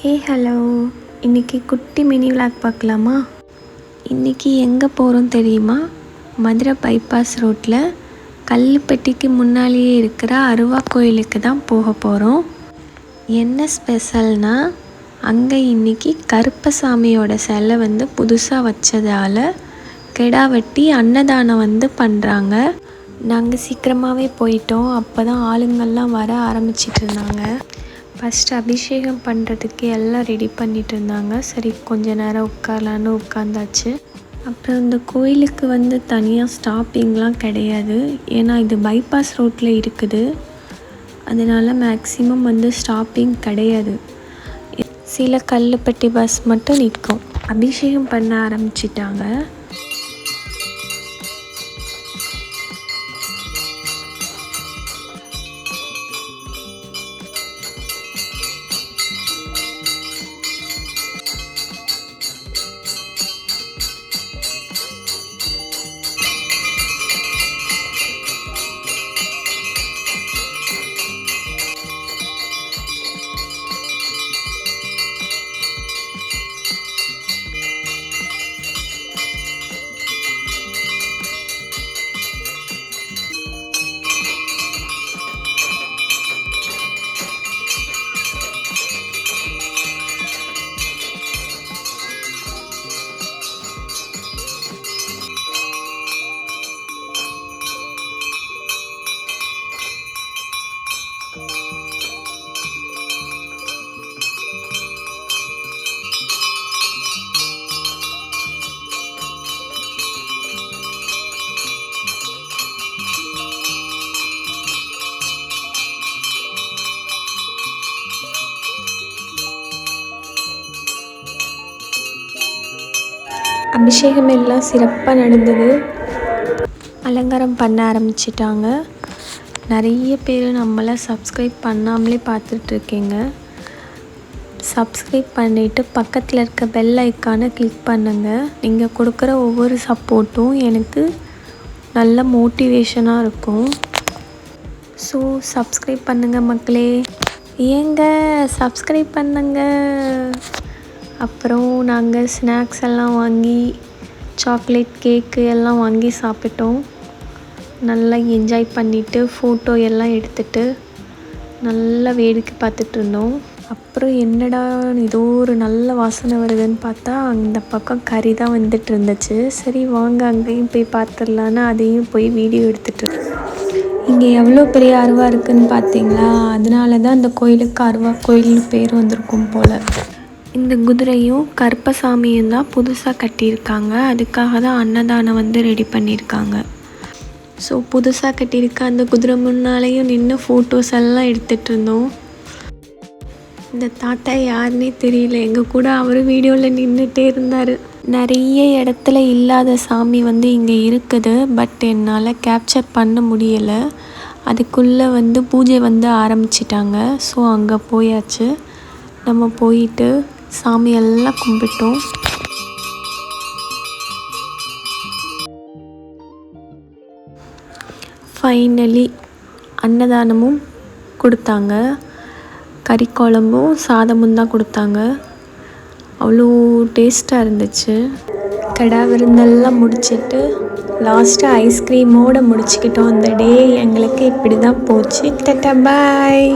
Hey hello இன்றைக்கி குட்டி mini vlog பார்க்கலாமா? இன்றைக்கி எங்கே போகிறோம் தெரியுமா? மதுரை பைபாஸ் ரோட்டில் கல்லுப்பட்டிக்கு முன்னாலேயே இருக்கிற அருவா கோயிலுக்கு தான் போக போகிறோம் என்ன ஸ்பெஷல்னால் அங்கே இன்றைக்கி கருப்பசாமியோட சிலை வந்து புதுசாக வச்சதால் கெடா வெட்டி அன்னதானம் வந்து பண்ணுறாங்க நாங்கள் சீக்கிரமாகவே போயிட்டோம். அப்போ தான் ஆளுங்கள்லாம் வர ஆரம்பிச்சிட்டு இருந்தாங்க. ஃபஸ்ட்டு அபிஷேகம் பண்ணுறதுக்கு எல்லாம் ரெடி பண்ணிட்டு இருந்தாங்க. சரி கொஞ்ச நேரம் உட்காரலான்னு உட்காந்தாச்சு. அப்புறம் இந்த கோயிலுக்கு வந்து தனியாக ஸ்டாப்பிங்லாம் கிடையாது. ஏன்னா இது பைபாஸ் ரோட்டில் இருக்குது. அதனால் மேக்ஸிமம் வந்து ஸ்டாப்பிங் கிடையாது. சில கல்லுப்பட்டி பஸ் மட்டும் நிற்கும். அபிஷேகம் பண்ண ஆரம்பிச்சிட்டாங்க. அபிஷேகம் எல்லாம் சிறப்பாக நடந்தது. அலங்காரம் பண்ண ஆரம்பிச்சிட்டாங்க. நிறைய பேர் நம்மளை சப்ஸ்கிரைப் பண்ணாமலே பார்த்துட்ருக்கீங்க. சப்ஸ்கிரைப் பண்ணிவிட்டு பக்கத்தில் இருக்க பெல் ஐக்கானை கிளிக் பண்ணுங்கள் நீங்கள் கொடுக்குற ஒவ்வொரு சப்போர்ட்டும் எனக்கு நல்ல மோட்டிவேஷனாக இருக்கும். ஸோ சப்ஸ்கிரைப் பண்ணுங்கள் மக்களே. ஏங்க சப்ஸ்கிரைப் பண்ணுங்கள் அப்புறம் நாங்கள் ஸ்நாக்ஸ் எல்லாம் வாங்கி சாக்லேட் கேக்கு எல்லாம் வாங்கி சாப்பிட்டோம். நல்லா என்ஜாய் பண்ணிவிட்டு ஃபோட்டோ எல்லாம் எடுத்துகிட்டு நல்லா வேடிக்கை பார்த்துட்டு இருந்தோம். அப்புறம் என்னடா ஏதோ ஒரு நல்ல வாசனை வருதுன்னு பார்த்தா அந்த பக்கம் கறி தான் வந்துட்டு இருந்துச்சு. சரி வாங்க அங்கேயும் போய் பார்த்துடலான்னு அதையும் போய் வீடியோ எடுத்துகிட்டு இங்கே எவ்வளோ பெரிய அருவா இருக்குதுன்னு பார்த்தீங்களா? அதனால தான் அந்த கோயிலுக்கு அருவா கோயில்னு பேர் வந்திருக்கும் போல். இந்த குதிரையும் கருப்பசாமியும் தான் புதுசாக கட்டியிருக்காங்க. அதுக்காக தான் அன்னதானம் வந்து ரெடி பண்ணியிருக்காங்க. ஸோ புதுசாக கட்டியிருக்க அந்த குதிரை முன்னாலேயும் நின்று ஃபோட்டோஸ் எல்லாம் எடுத்துகிட்டு இருந்தோம். இந்த தாத்தா யாருன்னே தெரியல. எங்கள் கூட அவர் வீடியோவில் நின்றுட்டே இருந்தார். நிறைய இடத்துல இல்லாத சாமி வந்து இங்கே இருக்குது. பட் என்னால் கேப்சர் பண்ண முடியலை. அதுக்குள்ளே வந்து பூஜை வந்து ஆரம்பிச்சிட்டாங்க. ஸோ அங்கே போயாச்சு. நம்ம போயிட்டு சாமியெல்லாம் கும்பிட்டோம். ஃபைனலி அன்னதானமும் கொடுத்தாங்க. கறி குழம்பும் சாதமும் தான் கொடுத்தாங்க. அவ்வளோ டேஸ்ட்டாக இருந்துச்சு. கடா விருந்தெல்லாம் முடிச்சுட்டு லாஸ்ட்டாக ஐஸ்கிரீமோடு முடிச்சுக்கிட்டோம். அந்த டே எங்களுக்கு இப்படி தான் போச்சு. டட்டா பாய்